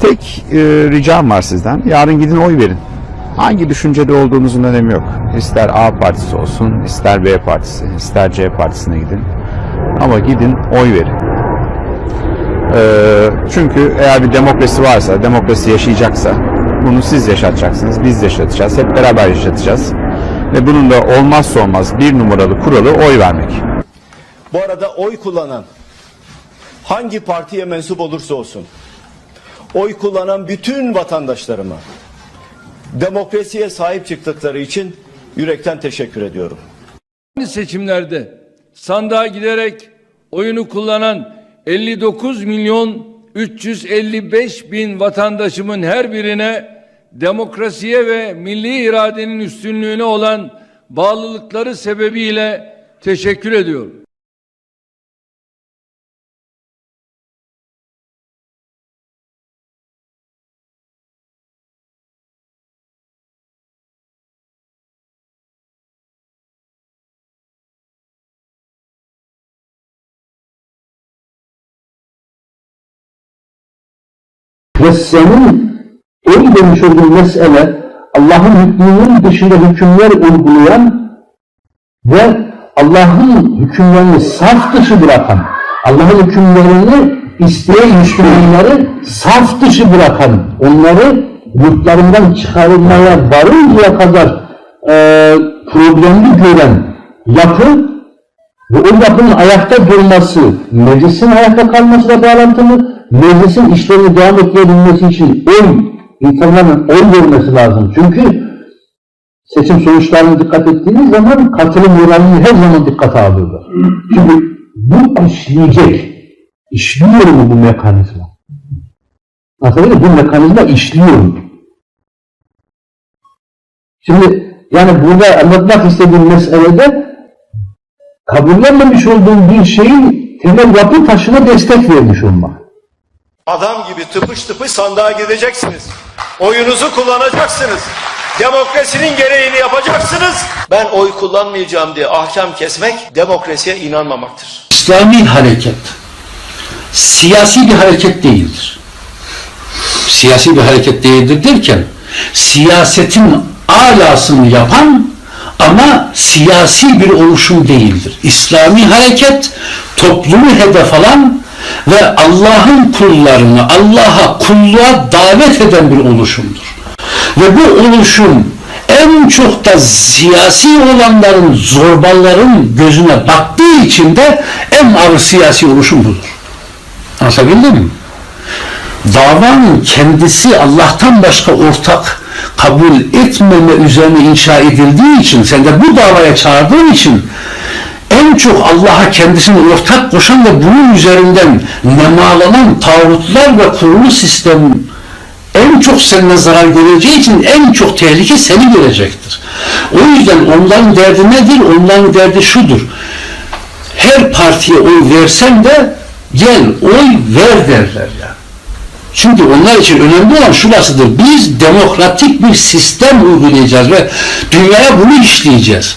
Tek e, ricam var sizden. Yarın gidin oy verin. Hangi düşüncede olduğunuzun önemi yok. İster A partisi olsun, ister B partisi, ister C partisine gidin. Ama gidin oy verin. Ee, çünkü eğer bir demokrasi varsa, demokrasi yaşayacaksa bunu siz yaşatacaksınız, biz yaşatacağız, hep beraber yaşatacağız. Ve bunun da olmazsa olmaz bir numaralı kuralı oy vermek. Bu arada oy kullanan hangi partiye mensup olursa olsun oy kullanan bütün vatandaşlarıma demokrasiye sahip çıktıkları için yürekten teşekkür ediyorum. Seçimlerde sandığa giderek oyunu kullanan 59 milyon 355 bin vatandaşımın her birine demokrasiye ve milli iradenin üstünlüğüne olan bağlılıkları sebebiyle teşekkür ediyorum. Ve senin el demiş olduğun mesele Allah'ın hükmünün dışında hükümler uygulayan ve Allah'ın hükümlerini saf dışı bırakan, Allah'ın hükümlerini isteğe Müslümanları saf dışı bırakan, onları yurtlarından çıkarılmaya varıncaya kadar e, problemli gören yapı ve o yapının ayakta durması, meclisin ayakta kalmasıyla bağlantılı, meclisin işlerini devam ettirebilmesi için oy, insanların oy vermesi lazım. Çünkü seçim sonuçlarına dikkat ettiğiniz zaman katılım oranını her zaman dikkate alıyorlar. Çünkü bu işleyecek. İşliyor mu bu mekanizma? Muyum? Bu mekanizma işliyor mu? Şimdi yani burada anlatmak istediğim meselede kabullenmemiş olduğun bir şeyin temel yapı taşına destek vermiş olmak. Adam gibi tıpış tıpış sandığa gideceksiniz. Oyunuzu kullanacaksınız. Demokrasinin gereğini yapacaksınız. Ben oy kullanmayacağım diye ahkam kesmek demokrasiye inanmamaktır. İslami hareket siyasi bir hareket değildir. Siyasi bir hareket değildir derken siyasetin alasını yapan ama siyasi bir oluşum değildir. İslami hareket toplumu hedef alan ve Allah'ın kullarını Allah'a kulluğa davet eden bir oluşumdur. Ve bu oluşum en çok da siyasi olanların, zorbaların gözüne baktığı için de en ağır siyasi oluşum budur. Anlatabildim mi? Davanın kendisi Allah'tan başka ortak kabul etmeme üzerine inşa edildiği için, sen de bu davaya çağırdığın için en çok Allah'a kendisini ortak koşan ve bunun üzerinden nemalanan tağutlar ve kurulu sistem en çok seninle zarar göreceği için en çok tehlike seni görecektir. O yüzden onların derdi nedir? Onların derdi şudur. Her partiye oy versen de gel oy ver derler ya. Çünkü onlar için önemli olan şurasıdır. Biz demokratik bir sistem uygulayacağız ve dünyaya bunu işleyeceğiz.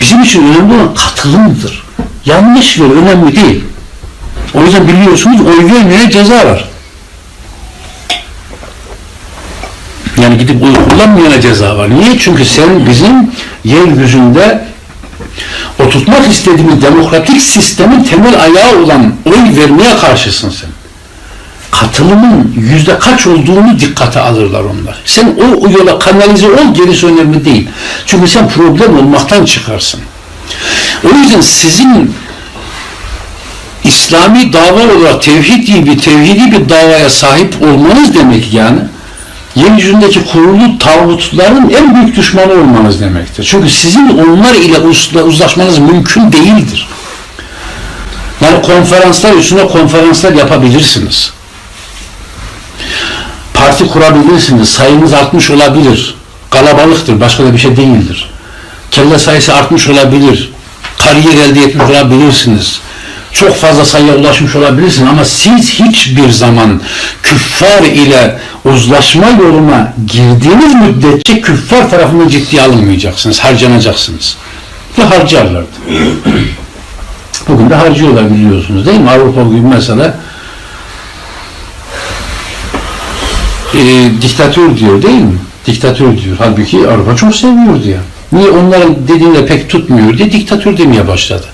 Bizim için önemli olan katılımdır. Yanlış ve önemli değil. O yüzden biliyorsunuz oy vermeyene ceza var. Yani gidip oy kullanmayana ceza var. Niye? Çünkü sen bizim yeryüzünde oturtmak istediğimiz demokratik sistemin temel ayağı olan oy vermeye karşısın sen. Katılımın yüzde kaç olduğunu dikkate alırlar onlar. Sen o, o yola kanalize ol, gerisi önemli değil. Çünkü sen problem olmaktan çıkarsın. O yüzden sizin İslami dava olarak tevhid gibi tevhidi bir davaya sahip olmanız demek yani yeryüzündeki kurulu tağutların en büyük düşmanı olmanız demektir. Çünkü sizin onlar ile uz- uzlaşmanız mümkün değildir. Yani konferanslar üstüne konferanslar yapabilirsiniz. Parti kurabilirsiniz. Sayınız artmış olabilir. Kalabalıktır. Başka da bir şey değildir. Kelle sayısı artmış olabilir. Kariyer elde etmiş olabilirsiniz. Çok fazla sayıya ulaşmış olabilirsiniz ama siz hiçbir zaman küffar ile uzlaşma yoluna girdiğiniz müddetçe küffar tarafından ciddiye alınmayacaksınız, harcanacaksınız. Ve harcarlardı. Bugün de harcıyorlar biliyorsunuz değil mi? Avrupa bugün mesela e, diktatör diyor değil mi? Diktatör diyor. Halbuki araba çok seviyordu ya. Niye onların dediğinde pek tutmuyor diye diktatör demeye başladı.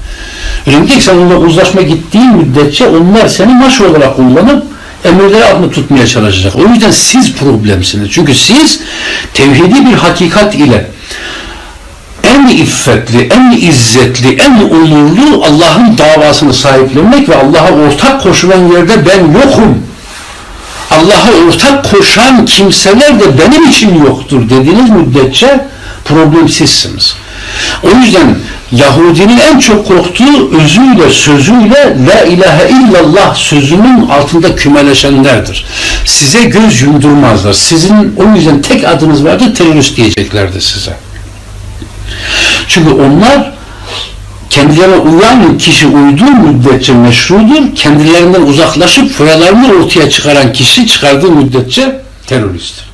Ki sen onunla uzlaşma gittiğin müddetçe onlar seni maş olarak kullanıp emirleri altında tutmaya çalışacak. O yüzden siz problemsiniz. Çünkü siz tevhidi bir hakikat ile en iffetli, en izzetli, en onurlu Allah'ın davasını sahiplenmek ve Allah'a ortak koşulan yerde ben yokum. Allah'a ortak koşan kimseler de benim için yoktur dediğiniz müddetçe problem sizsiniz. O yüzden Yahudinin en çok korktuğu özüyle, sözüyle La ilahe illallah sözünün altında kümeleşenlerdir. Size göz yumdurmazlar. Sizin o yüzden tek adınız vardı terörist diyeceklerdi size. Çünkü onlar kendilerine uyan kişi uyduğu müddetçe meşrudur. Kendilerinden uzaklaşıp foyalarını ortaya çıkaran kişi çıkardığı müddetçe teröristtir.